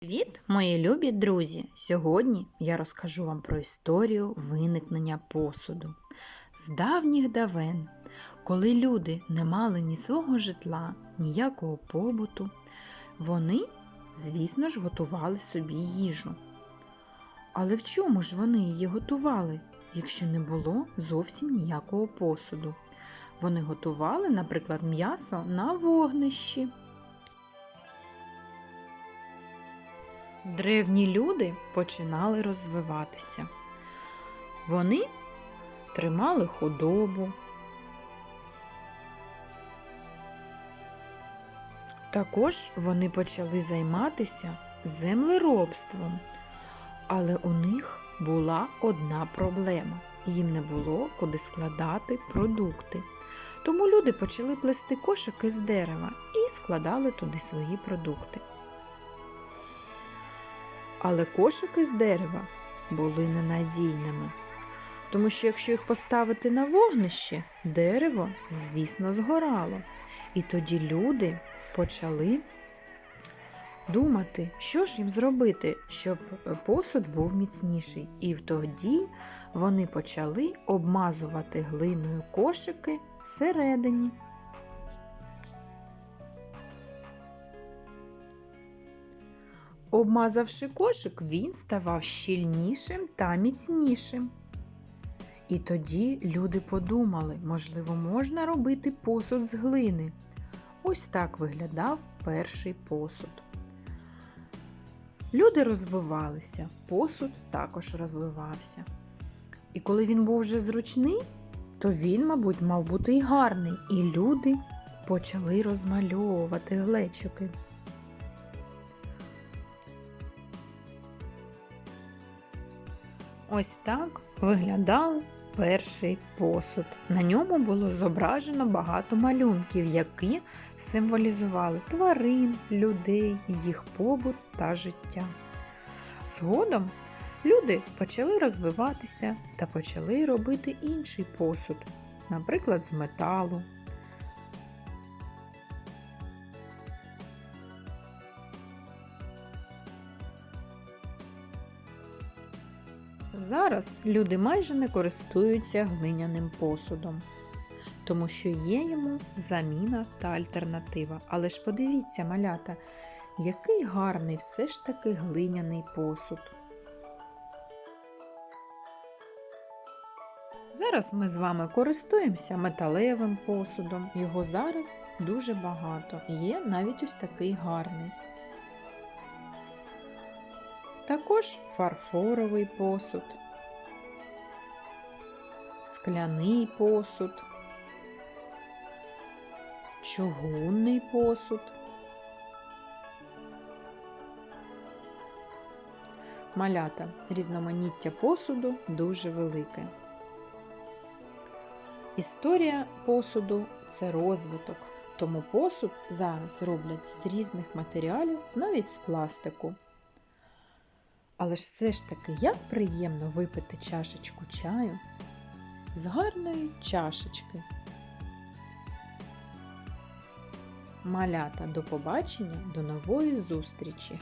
Привіт, мої любі друзі! Сьогодні я розкажу вам про історію виникнення посуду. З давніх давен, коли люди не мали ні свого житла, ніякого побуту, вони, звісно ж, готували собі їжу. Але в чому ж вони її готували, якщо не було зовсім ніякого посуду? Вони готували, наприклад, м'ясо на вогнищі. Древні люди починали розвиватися. Вони тримали худобу. Також вони почали займатися землеробством, але у них була одна проблема їм не було куди складати продукти. Тому люди почали плести кошики з дерева і складали туди свої продукти. Але кошики з дерева були ненадійними, тому що якщо їх поставити на вогнище, дерево, звісно, згорало. І тоді люди почали думати, що ж їм зробити, щоб посуд був міцніший. І тоді вони почали обмазувати глиною кошики всередині. Обмазавши кошик, він ставав щільнішим та міцнішим. І тоді люди подумали, можливо, можна робити посуд з глини. Ось так виглядав перший посуд. Люди розвивалися, посуд також розвивався. І коли він був вже зручний, то він, мабуть, мав бути й гарний, і люди почали розмальовувати глечики. Ось так виглядав перший посуд. На ньому було зображено багато малюнків, які символізували тварин, людей, їх побут та життя. Згодом люди почали розвиватися та почали робити інший посуд, наприклад, з металу. Зараз люди майже не користуються глиняним посудом, тому що є йому заміна та альтернатива. Але ж подивіться, малята, який гарний все ж таки глиняний посуд. Зараз ми з вами користуємося металевим посудом. Його зараз дуже багато. Є навіть ось такий гарний. Також фарфоровий посуд, скляний посуд, чугунний посуд. Малята різноманіття посуду дуже велике. Історія посуду це розвиток, тому посуд зараз роблять з різних матеріалів, навіть з пластику. Але ж все ж таки, як приємно випити чашечку чаю з гарної чашечки. Малята, до побачення, до нової зустрічі!